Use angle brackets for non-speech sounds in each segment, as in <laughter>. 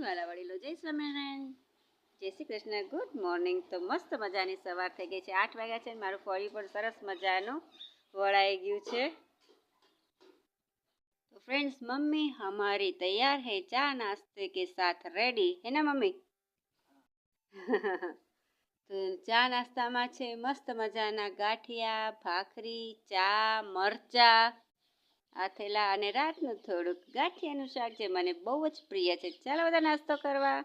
વાલા વડીલો, જય સ્વામિનારાયણ જય શ્રી કૃષ્ણ. ગુડ મોર્નિંગ તો મસ્ત મજાની સવાર થઈ ગઈ છે. આઠ વાગ્યા છે મારું ફળિયું પણ સરસ મજાનું વળાઈ ગયું છે. તો ફ્રેન્ડ્સ મમ્મી હમારી તૈયાર હૈ ચા નાસ્તે કે સાથ રેડી હે ને મમ્મી? <laughs> તો ચા નાસ્તામાં છે મસ્ત મજાના ગાંઠિયા, ભાખરી, ચા, મરચા આ થેલા અને રાતનું થોડુંક ગાંઠિયાનું શાક જે મને બહુ જ પ્રિય છે. ચાલો બધા નાસ્તો કરવા.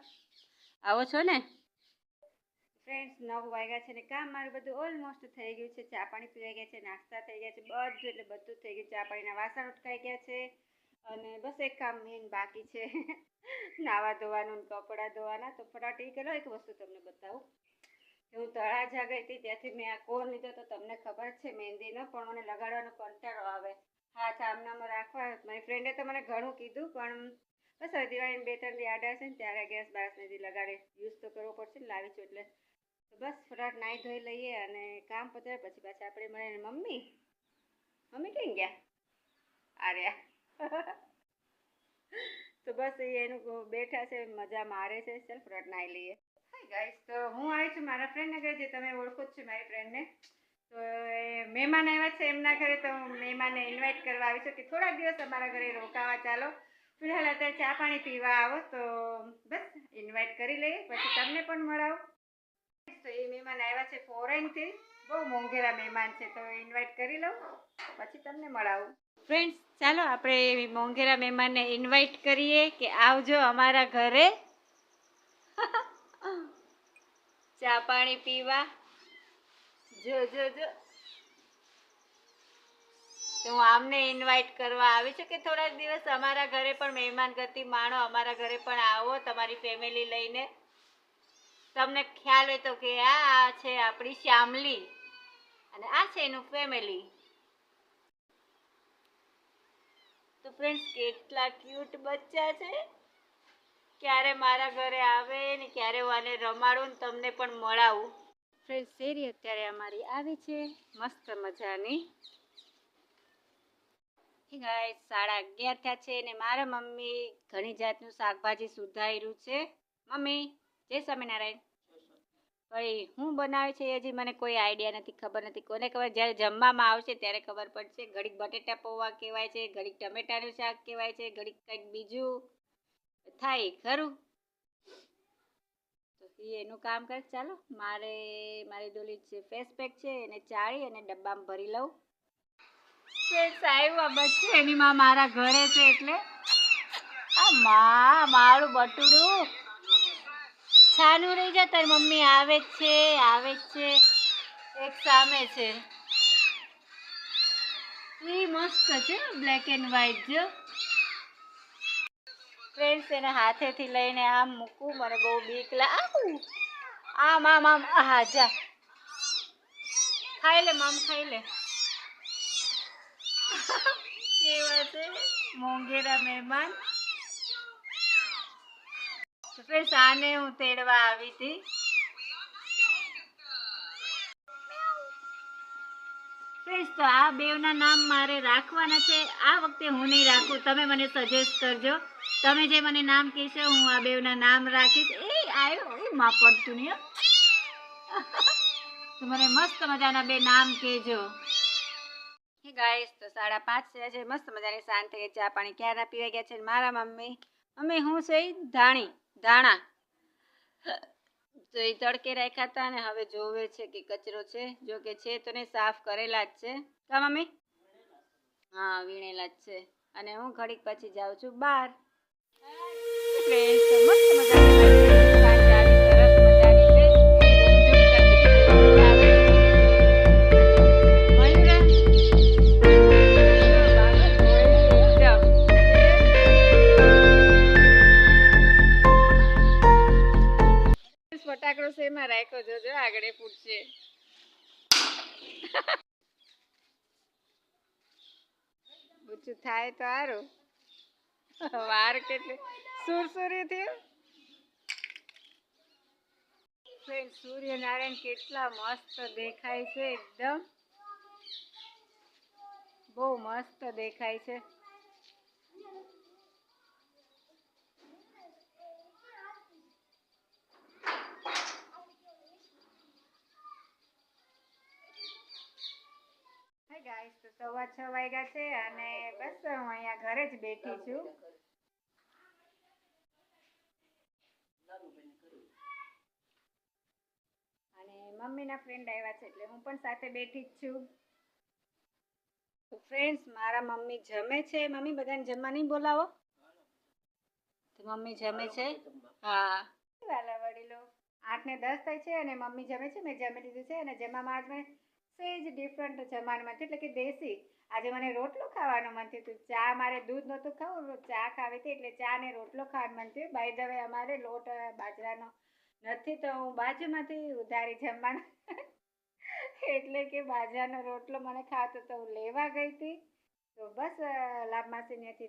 આવો છો ને? ફ્રેન્ડ્સ નવ વાગ્યા છે ને કામ મારું બધું ઓલમોસ્ટ થઈ ગયું છે. ચા પાણી પીવાઈ ગયા છે, નાસ્તા થઈ ગયા છે, બધું એટલે બધું થઈ ગયું. ચા પાણીના વાસણ ઉટકાઈ ગયા છે અને બસ એક કામ મેન બાકી છે. <laughs> નાવા ધોવાનું કપડાં ધોવાના. તો ફટાફટ એ કરો, એક વસ્તુ તમને બતાવું. હું તળાજા ગઈ હતી, ત્યાંથી મેં આ કોર લીધો તો તમને ખબર છે, મહેંદીનો, પણ મને લગાડવાનો કંટાળો આવે. હાથ આમનામાં રાખવા મારી ફ્રેન્ડે તો મને ઘણું કીધું, પણ બસ હવે દિવાળીને બે ત્રણ આડા છે ને, ત્યારે ગેસ બાસ નથી લગાડે. યુઝ તો કરવો પડશે ને, લાવી છું એટલે. બસ ફટાફટ નાહી ધોઈ લઈએ અને કામ પતાવે પછી પાછા આપણે મળે મમ્મી. મમ્મી કેમ ગયા? આર્યા તો બસ એનું બેઠા છે, મજા મારે છે. ચાલ ફટાફટ નાહી લઈએ. હાય ગાઈસ તો હું આવી છું મારા ફ્રેન્ડને ઘરે, જે તમે ઓળખો જ છો મારી ફ્રેન્ડને મહેમાન આવ્યા છે એમના ઘરે તો હું મહેમાનને ઇન્વાઇટ કરવા આવી છું કે થોડાક દિવસ અમારા ઘરે રોકાવા ચાલો. ફિલહાલ અત્યારે ચા પાણી પીવા આવો, તો બસ ઇન્વાઇટ કરી લઈએ, પછી તમને પણ મળાવો. તો એ મહેમાન આવ્યા છે ફોરેનથી બહુ મોંઘેરા મહેમાન છે, તો ઇન્વાઇટ કરી લઉં, પછી તમને મળાવું. ફ્રેન્ડ્સ ચાલો આપણે મોંઘેરા મહેમાનને ઇન્વાઇટ કરીએ કે આવજો અમારા ઘરે. <laughs> ચા પાણી પીવા. જો જો જો. તો હું આમને ઇન્વાઇટ કરવા આવી છું કે થોડાક દિવસ અમારા ઘરે પણ મહેમાન ગતિ માણો, અમારા ઘરે પણ આવો, તમારી ફેમિલી લઈને. તમને ખ્યાલ હોય તો કે આ છે આપણી શ્યામલી. અને આ છે એનું ફેમિલી તો ફ્રેન્ડ્સ કેટલા ક્યુટ બચ્ચા છે. ક્યારે મારા ઘરે આવે ને ક્યારે હું આને રમાડું ને તમને પણ મળાવું. ફ્રેન્ડ શેરી અત્યારે અમારી આવી છે. મસ્ત મજાની. ગાય સાડા અગિયાર થયા છે ને મારા મમ્મી ઘણી જાતનું શાકભાજી સુધાર્યું છે. મમ્મી, જય સ્વામિનારાયણ. ભાઈ, હું બનાવે છે હજી મને કોઈ આઈડિયા નથી, ખબર નથી. કોને ખબર? જ્યારે જમવામાં આવશે ત્યારે ખબર પડશે. ઘડીક બટેટા પૌવા કહેવાય છે, ઘડીક ટમેટાનું શાક કહેવાય છે, ઘડીક કંઈક બીજું. થાય ખરું. એનું કામ કરે, ચાલો. મારે, મારી ડોલી છે ફેસ પેક છે એને ચાળી અને ડબ્બામાં ભરી લઉં. આવ્યું આ બચ્ચે એની માં મારા ઘરે છે એટલે. આ માં, મારું બટુડું. છાનું રહી જાય તારી મમ્મી આવે જ છે, આવે જ છે. એક સામે છે. એ મસ્ત છે બ્લેક એન્ડ વ્હાઈટ જો. ફ્રેન્ડ્સ એને હાથેથી લઈને આમ મૂકું, મને બહુ બીક લાગુ આમ આમ આમ. હા જા. ખાઈ લે, મામ, ખાઈ લે. કેવા છે? મોંઘેરા મહેમાન. ફ્રેન્ડ્સ આને હું તેડવા આવી હતી. ફ્રેન્ડ્સ, તો આ બેવના નામ મારે રાખવાના છે. આ વખતે હું નહીં રાખું. તમે મને સજેસ્ટ કરજો. તમે જે મને નામ કહેશો, હું આ બેવના નામ રાખીશ. એ આવ્યો એ માં પડતું નહીં. <laughs> તો મને મસ્ત મજાના બે નામ કહેજો. હે ગાઈસ તો સાડા પાંચ થયા છે. મસ્ત મજાની શાંત થઈ ચા પાણી ક્યારના પીવાઈ ગયા છે મારા મમ્મી? મમ્મી, હું છે ધાણી, ધાણા. તો એ તડકે રાખ્યા હતા ને હવે જોવે છે કે કચરો છે. જો કે છે તો ને સાફ કરેલા જ છે. કા મમ્મી? હા વીણેલા જ છે. અને હું ઘડીક પછી જાઉં છું બહાર. Friends, મસ્ત મજાની ફટાકડો રાખો જોજો આગળ ફૂટશે ઊંચું થાય તો સારું વાર કેટલી? સુરસુરી થયું? ફ્રેન્ડ, સૂર્યનારાયણ કેટલા મસ્ત દેખાય છે, એકદમ. બહુ મસ્ત દેખાય છે. ગાઈસ તો સવા છ વાગ્યા છે અને બસ હું અહીંયા ઘરે જ બેઠી છું. અને મમ્મીના ફ્રેન્ડ આવ્યા છે એટલે હું પણ સાથે બેઠી જ છું. તો ફ્રેન્ડ્સ મારા મમ્મી જમે છે. મમ્મી બધાને જમવા નહીં બોલાવો? તો મમ્મી જમે છે. હા. વાલા વડીલો. આઠ ને દસ થાય છે અને મમ્મી જમે છે. મેં જમી લીધું છે અને જમવામાં આજ મેં સેજ ડિફરન્ટ જમવાનું એટલે કે દેશી. આજે મને રોટલો ખાવાનું મન થયું ચા મારે દૂધ નહોતું ખાવું ચા ખાવી હતી. એટલે ચા ને રોટલો ખાવાનું મન થયું. બાય દવે અમારે લોટ બાજરાનો નથી તો હું બાજુમાંથી ઉધારી જમવાનું. <laughs> એટલે કે બાજરાનો રોટલો મને ખાતો તો હું લેવા ગઈ હતી. તો બસ લાભ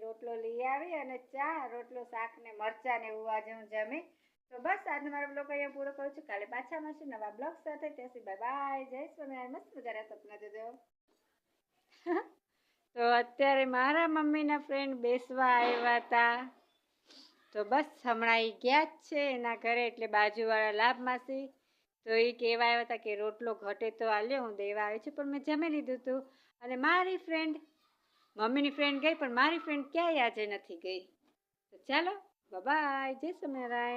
રોટલો લઈ આવી અને ચા, રોટલો, શાક ને મરચાં ને એવું આજે હું જમી તો બસ, આજનો મારો બ્લોગ અહીંયા પૂરો કરું છું. કાલે પાછા મળશું નવા બ્લોગ સાથે. ત્યાં સુધી બાય બાય જય સ્વામિનારાયણ. મસ્ત મજાના સપના જોજો <laughs> તો અત્યારે મારા મમ્મીના ફ્રેન્ડ બેસવા આવ્યા હતા. તો બસ, હમણાં એ ગયા જ છે એના ઘરે એટલે બાજુવાળા લાભ માસી તો એ કહેવા આવ્યા હતા કે રોટલો ઘટે તો આલ્યો હું દેવા આવ્યો છું, પણ મેં જમી લીધું હતું અને મારી ફ્રેન્ડ મમ્મીની ફ્રેન્ડ ગઈ, પણ મારી ફ્રેન્ડ ક્યાંય આજે નથી ગઈ. તો ચાલો બાય જય સ્વામિનારાયણ.